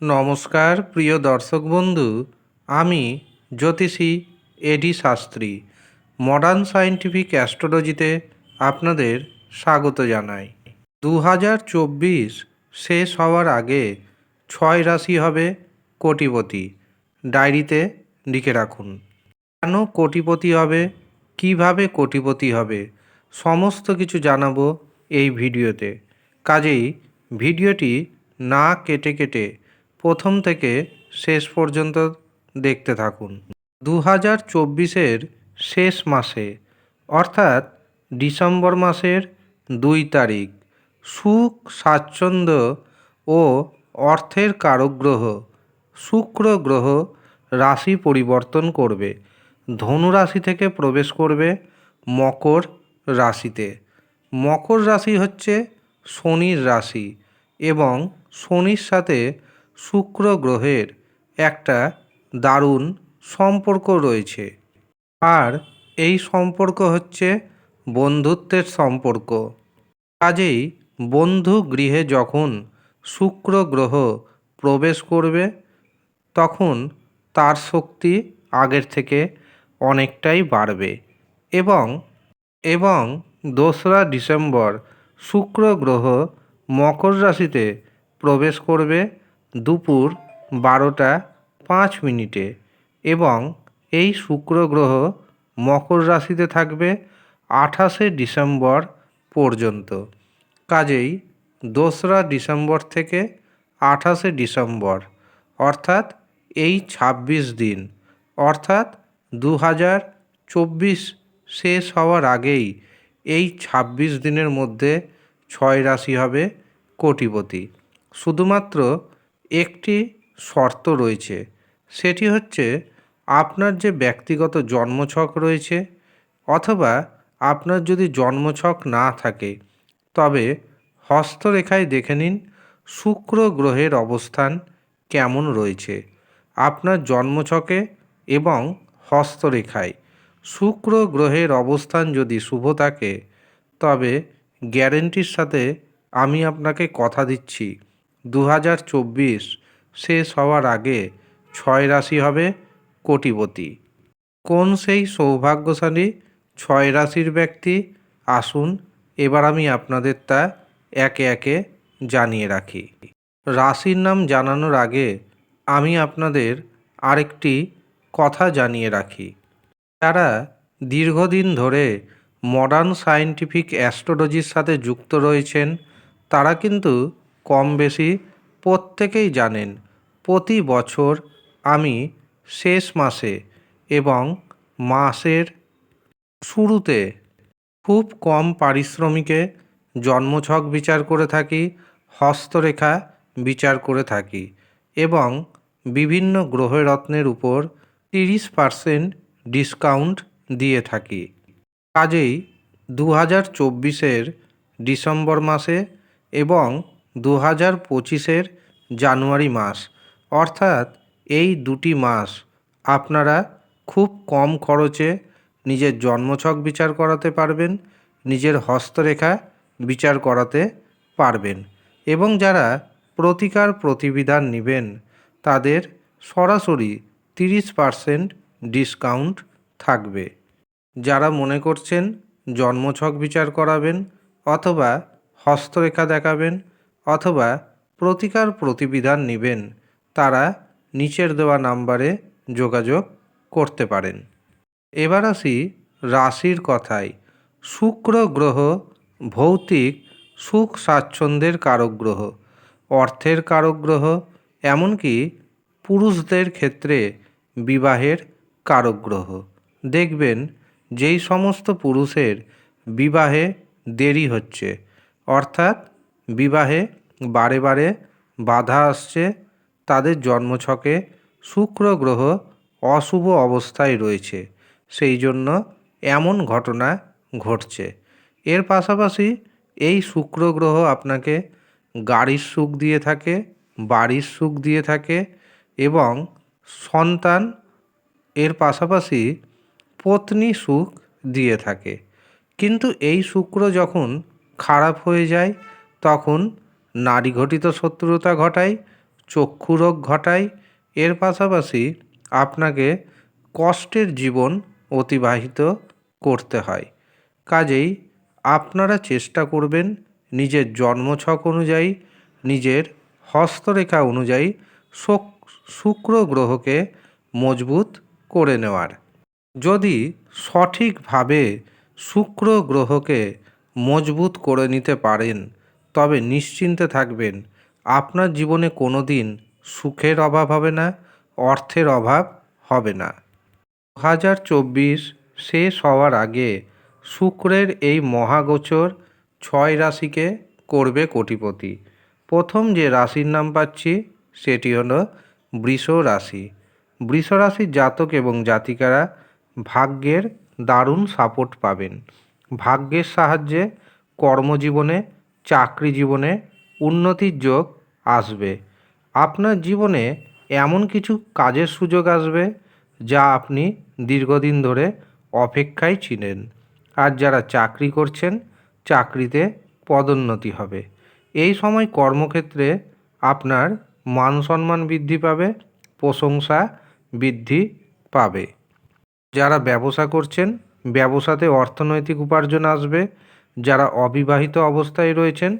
নমস্কার, প্রিয় দর্শক বন্ধু। আমি জ্যোতিষী A D Shastri. Modern scientific অ্যাস্ট্রোলজিতে আপনাদের স্বাগত জানাই। দু হাজার চব্বিশ শেষ হওয়ার আগে ছয় রাশি হবে কোটিপতি। ডায়েরিতে লিখে রাখুন। কেন কোটিপতি হবে? কীভাবে কোটিপতি হবে? সমস্ত কিছু জানাব এই ভিডিওতে। কাজেই ভিডিওটি না কেটে কেটে প্রথম থেকে শেষ পর্যন্ত দেখতে থাকুন। দু হাজার চব্বিশের শেষ মাসে, অর্থাৎ ডিসেম্বর মাসের দুই তারিখ, সুখ, স্বাচ্ছন্দ্য ও অর্থের কারক গ্রহ শুক্র গ্রহ রাশি পরিবর্তন করবে। ধনু রাশি থেকে প্রবেশ করবে মকর রাশিতে। মকর রাশি হচ্ছে শনির রাশি এবং শনির সাথে শুক্র গ্রহের একটা দারুণ সম্পর্ক রয়েছে। আর এই সম্পর্ক হচ্ছে বন্ধুত্বের সম্পর্ক। কাজেই বন্ধু গৃহে যখন শুক্র গ্রহ প্রবেশ করবে, তখন তার শক্তি আগের থেকে অনেকটাই বাড়বে এবং এবং দোসরা ডিসেম্বর শুক্র গ্রহ মকর রাশিতে প্রবেশ করবে দুপুর বারোটা পাঁচ মিনিটে এবং এই শুক্র গ্রহ মকর রাশিতে থাকবে আঠাশে ডিসেম্বর পর্যন্ত। কাজেই দোসরা ডিসেম্বর থেকে আঠাশে ডিসেম্বর, অর্থাৎ এই ছাব্বিশ দিন, অর্থাৎ দু হাজার চব্বিশ শেষ হওয়ার আগেই এই ছাব্বিশ দিনের মধ্যে ছয় রাশি হবে কোটিপতি। শুধুমাত্র একটি শর্ত রয়েছে। সেটি হচ্ছে আপনার যে ব্যক্তিগত জন্মছক রয়েছে অথবা আপনার যদি জন্মছক না থাকে, তবে হস্তরেখায় দেখে নিন শুক্র গ্রহের অবস্থান কেমন রয়েছে আপনার জন্মছকে এবং হস্তরেখায়। শুক্র গ্রহের অবস্থান যদি শুভ থাকে, তবে গ্যারেন্টির সাথে আমি আপনাকে কথা দিচ্ছি। দু হাজার চব্বিশ শেষ হওয়ার আগে ছয় রাশি হবে কোটিপতি। কোন সেই সৌভাগ্যশালী ছয় রাশির ব্যক্তি? আসুন এবার আমি আপনাদের তা একে একে জানিয়ে রাখি। রাশির নাম জানানোর আগে আমি আপনাদের আরেকটি কথা জানিয়ে রাখি। যারা দীর্ঘদিন ধরে মডার্ন সায়েন্টিফিক অ্যাস্ট্রোলজির সাথে যুক্ত রয়েছেন, তারা কিন্তু কম বেশি প্রত্যেকেই জানেন, প্রতি বছর আমি শেষ মাসে এবং মাসের শুরুতে খুব কম পারিশ্রমিকে জন্মছক বিচার করে থাকি, হস্তরেখা বিচার করে থাকি এবং বিভিন্ন গ্রহরত্নের উপর তিরিশ পার্সেন্ট ডিসকাউন্ট দিয়ে থাকি। কাজেই দু হাজার চব্বিশের ডিসেম্বর মাসে এবং দু হাজার পঁচিশের জানুয়ারি মাস। অর্থাৎ এই দুটি মাস আপনারা খুব কম খরচে নিজের জন্মছক বিচার করাতে পারবেন, নিজের হস্তরেখা বিচার করাতে পারবেন এবং যারা প্রতিকার প্রতিবিধান নেবেন, তাদের সরাসরি তিরিশ পার্সেন্ট ডিসকাউন্ট থাকবে। যারা মনে করছেন জন্মছক বিচার করাবেন অথবা হস্তরেখা দেখাবেন অথবা প্রতিকার প্রতিবিধান নেবেন, তারা নিচের দেওয়া নাম্বারে যোগাযোগ করতে পারেন। এবার আসি রাশির কথায়। শুক্র গ্রহ ভৌতিক সুখ স্বাচ্ছন্দ্যের কারক গ্রহ, অর্থের কারক গ্রহ, এমনকি পুরুষদের ক্ষেত্রে বিবাহের কারক গ্রহ। দেখবেন যেই সমস্ত পুরুষের বিবাহে দেরি হচ্ছে, অর্থাৎ বিবাহে বারে বারে বাধা আসছে, তাদের জন্মছকে শুক্র গ্রহ অশুভ অবস্থায় রয়েছে। সেই জন্য এমন ঘটনা ঘটছে। এর পাশাপাশি এই শুক্র গ্রহ আপনাকে গাড়ির সুখ দিয়ে থাকে, বাড়ির সুখ দিয়ে থাকে এবং সন্তান এর পাশাপাশি পত্নী সুখ দিয়ে থাকে। কিন্তু এই শুক্র যখন খারাপ হয়ে যায়, তখন নারী ঘটিত শত্রুতা ঘটায় চক্ষু রোগ ঘটায় এর পাশাপাশি আপনাকে কষ্টের জীবন অতিবাহিত করতে হয়। কাজেই আপনারা চেষ্টা করবেন নিজের জন্মছক অনুযায়ী, নিজের হস্তরেখা অনুযায়ী শোক- শুক্র গ্রহকে মজবুত করে নেওয়ার। যদি সঠিকভাবে শুক্র গ্রহকে মজবুত করে নিতে পারেন তবে নিশ্চিন্তে থাকবেন, আপনার জীবনে কোনো দিন সুখের অভাব হবে না, অর্থের অভাব হবে না। দু হাজার চব্বিশ শেষ হওয়ার আগে শুক্রের এই মহাগোচর ছয় রাশিকে করবে কোটিপতি। প্রথম যে রাশির নাম পাচ্ছি, সেটি হলো বৃষ রাশি। বৃষ রাশির জাতক এবং জাতিকারা ভাগ্যের দারুণ সাপোর্ট পাবেন। ভাগ্যের সাহায্যে কর্মজীবনে চাকরি জীবনে উন্নতির যোগ আসবে। আপনার জীবনে এমন কিছু কাজের সুযোগ আসবে যা আপনি দীর্ঘদিন ধরে অপেক্ষায় ছিলেন। আর যারা চাকরি করছেন, চাকরিতে পদোন্নতি হবে। এই সময় কর্মক্ষেত্রে আপনার মান সম্মান বৃদ্ধি পাবে, প্রশংসা বৃদ্ধি পাবে। যারা ব্যবসা করছেন, ব্যবসাতে অর্থনৈতিক উপার্জন আসবে যারা অবিবাহিত অবস্থায় রয়েছেন,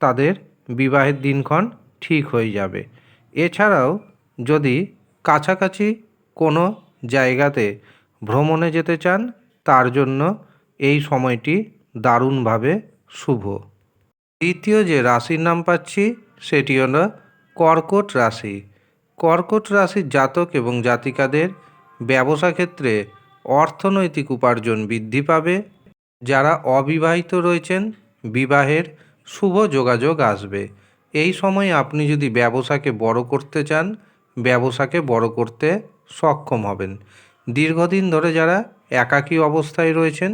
তাদের বিবাহের দিনক্ষণ ঠিক হয়ে যাবে। এছাড়াও যদি কাছাকাছি কোনো জায়গাতে ভ্রমণে যেতে চান, তার জন্য এই সময়টি দারুণভাবে শুভ। দ্বিতীয় যে রাশির নাম পাচ্ছি, সেটি হলো কর্কট রাশি। কর্কট রাশির জাতক এবং জাতিকাদের ব্যবসা ক্ষেত্রে অর্থনৈতিক উপার্জন বৃদ্ধি পাবে যারা অবিবাহিত রয়েছেন, বিবাহের শুভ যোগাযোগ আসবে। এই সময় আপনি যদি ব্যবসাকে বড় করতে চান, ব্যবসাকে বড় করতে সক্ষম হবেন। দীর্ঘদিন ধরে যারা একাকী অবস্থায় রয়েছেন,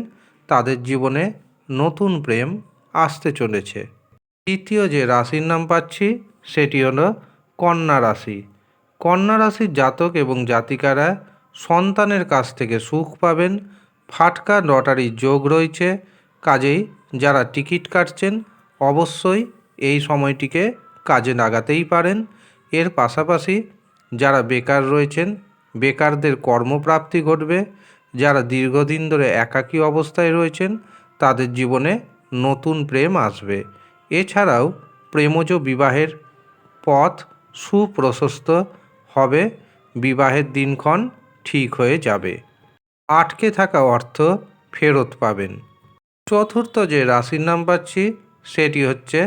তাদের জীবনে নতুন প্রেম আসতে চলেছে। তৃতীয় যে রাশির নাম পাচ্ছি, সেটি হলো কন্যা রাশি। কন্যা রাশির জাতক এবং জাতিকারা সন্তানের কাছ থেকে সুখ পাবেন ফাটকা লটারির যোগ রয়েছে। কাজেই যারা টিকিট কাটছেন, অবশ্যই এই সময়টিকে কাজে লাগাতেই পারেন। এর পাশাপাশি যারা বেকার রয়েছেন, বেকারদের কর্মপ্রাপ্তি ঘটবে। যারা দীর্ঘদিন ধরে একাকী অবস্থায় রয়েছেন, তাদের জীবনে নতুন প্রেম আসবে। এছাড়াও প্রেমজ বিবাহের পথ সুপ্রশস্ত হবে। বিবাহের দিনক্ষণ ঠিক হয়ে যাবে। আটকে থাকা অর্থ ফেরত পাবেন। চতুর্থ যে রাশির নাম পাচ্ছি, সেটি হচ্ছে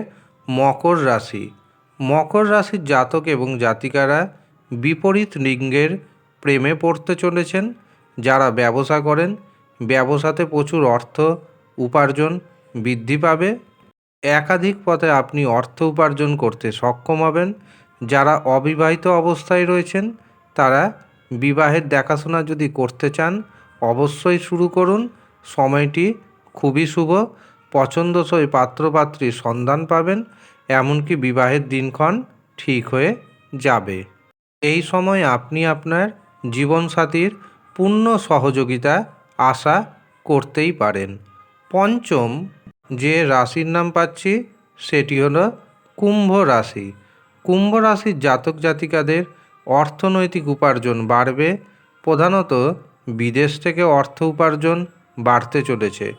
মকর রাশি। মকর রাশির জাতক এবং জাতিকারা বিপরীত লিঙ্গের প্রেমে পড়তে চলেছেন। যারা ব্যবসা করেন, ব্যবসাতে প্রচুর অর্থ উপার্জন বৃদ্ধি পাবে। একাধিক পথে আপনি অর্থ উপার্জন করতে সক্ষম হবেন। যারা অবিবাহিত অবস্থায় রয়েছেন, তারা বিবাহের দেখাশোনা যদি করতে চান অবশ্যই শুরু করুন। সময়টি খুবই শুভ। পছন্দসই পাত্রপাত্রীর সন্ধান পাবেন। এমনকি বিবাহের দিনক্ষণ ঠিক হয়ে যাবে। এই সময় আপনি আপনার জীবনসাথীর পূর্ণ সহযোগিতা আশা করতেই পারেন। পঞ্চম যে রাশির নাম পাচ্ছি, সেটি হলো কুম্ভ রাশি। কুম্ভ রাশির জাতক জাতিকাদের অর্থনৈতিক উপার্জন বাড়বে। প্রধানত বিদেশ থেকে অর্থ উপার্জন বাড়তে চলেছে।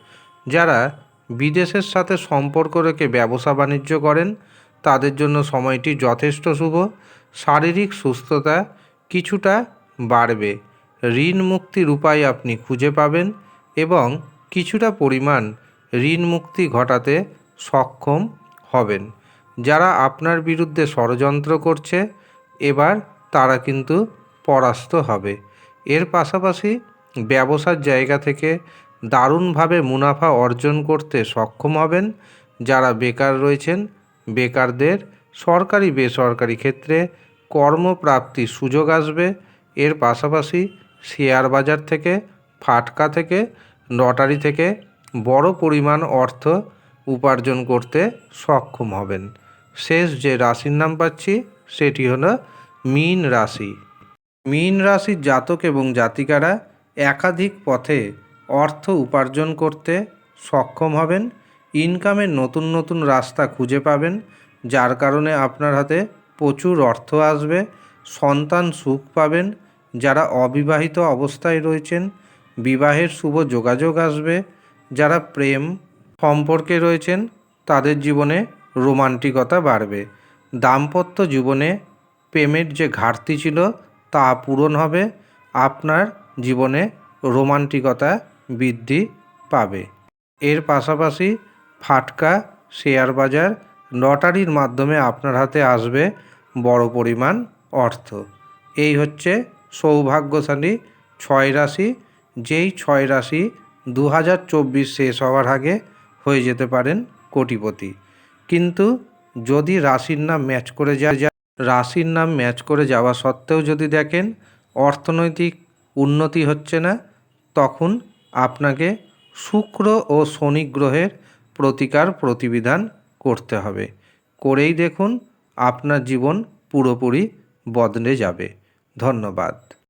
যারা বিদেশের সাথে সম্পর্ক রেখে ব্যবসা বাণিজ্য করেন, তাদের জন্য সময়টি যথেষ্ট শুভ। শারীরিক সুস্থতা কিছুটা বাড়বে। ঋণ মুক্তির উপায় আপনি খুঁজে পাবেন এবং কিছুটা পরিমাণ ঋণ মুক্তি ঘটাতে সক্ষম হবেন। যারা আপনার বিরুদ্ধে ষড়যন্ত্র করছে, এবার তারা কিন্তু পরাস্ত হবে। এর পাশাপাশি ব্যবসার জায়গা থেকে দারুণভাবে মুনাফা অর্জন করতে সক্ষম হবেন যারা বেকার রয়েছেন। বেকারদের সরকারি বেসরকারি ক্ষেত্রে কর্মপ্রাপ্তির সুযোগ আসবে। এর পাশাপাশি শেয়ার বাজার থেকে, ফাটকা থেকে, লটারি থেকে বড় পরিমাণ অর্থ উপার্জন করতে সক্ষম হবেন। শেষ যে রাশির নাম পাচ্ছি, সেটি হলো মীন রাশি। মীন রাশির জাতক এবং জাতিকারা একাধিক পথে অর্থ উপার্জন করতে সক্ষম হবেন ইনকামের নতুন নতুন রাস্তা খুঁজে পাবেন, যার কারণে আপনার হাতে প্রচুর অর্থ আসবে, সন্তান সুখ পাবেন, যারা অবিবাহিত অবস্থায় রয়েছেন, বিবাহের শুভ যোগাযোগ আসবে, যারা প্রেম সম্পর্কে রয়েছেন, তাদের জীবনে রোমান্টিকতা বাড়বে। দাম্পত্য জীবনে প্রেমের যে ঘাটতি ছিল তা পূরণ হবে, আপনার জীবনে রোমান্টিকতা বৃদ্ধি পাবে। এর পাশাপাশি ফাটকা, শেয়ার বাজার, লটারির মাধ্যমে আপনার হাতে আসবে বড় পরিমাণ অর্থ। এই হচ্ছে সৌভাগ্যশালী ছয় রাশি, যেই ছয় রাশি দু হাজার চব্বিশ শেষ হওয়ার আগে হয়ে যেতে পারেন কোটিপতি। কিন্তু যদি রাশির নাম ম্যাচ করে যায় রাশির নাম ম্যাচ করে যাওয়া সত্ত্বেও যদি দেখেন অর্থনৈতিক উন্নতি হচ্ছে না, তখন আপনাকে শুক্র ও শনি গ্রহের প্রতিকার প্রতিবিধান করতে হবে। করেই দেখুন, আপনার জীবন পুরোপুরি বদলে যাবে। ধন্যবাদ।